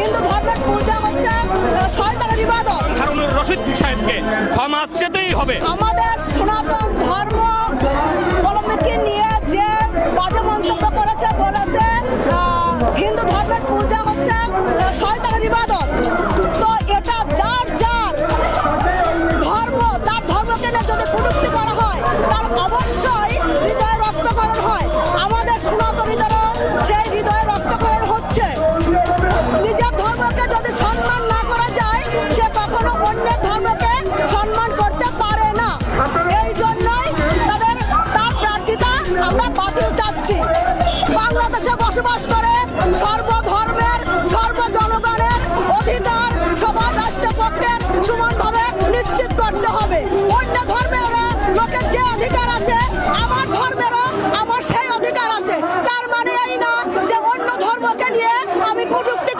হিন্দু ধর্মের পূজা হচ্ছে শয়তানের ইবাদত। হারুনুর রশিদ সাহেবকে ক্ষমা চেতেই হবে। আমাদের সনাতন ধর্ম অবলম্বীকে নিয়ে যে বাজে মন্তব্য করেছে বলেছে হিন্দু ধর্মের পূজা হচ্ছে শয়তানের ইবাদত। তো এটা যার যার ধর্ম তার ধর্মকে নিয়ে যদি কটূক্তি করা হয় তার অবশ্যই আমরা বাতিল চাচ্ছি। বাংলাদেশে বসবাস করে সর্বধর্মের, সর্বজনগণের অধিকার সবার রাষ্ট্রপক্ষের সমানভাবে নিশ্চিত করতে হবে। অন্য ধর্মেরও লোকের যে অধিকার আছে, আমার ধর্মেরও, আমার সেই অধিকার আছে। তার মানে এই না যে অন্য ধর্মকে নিয়ে আমি কটূক্তি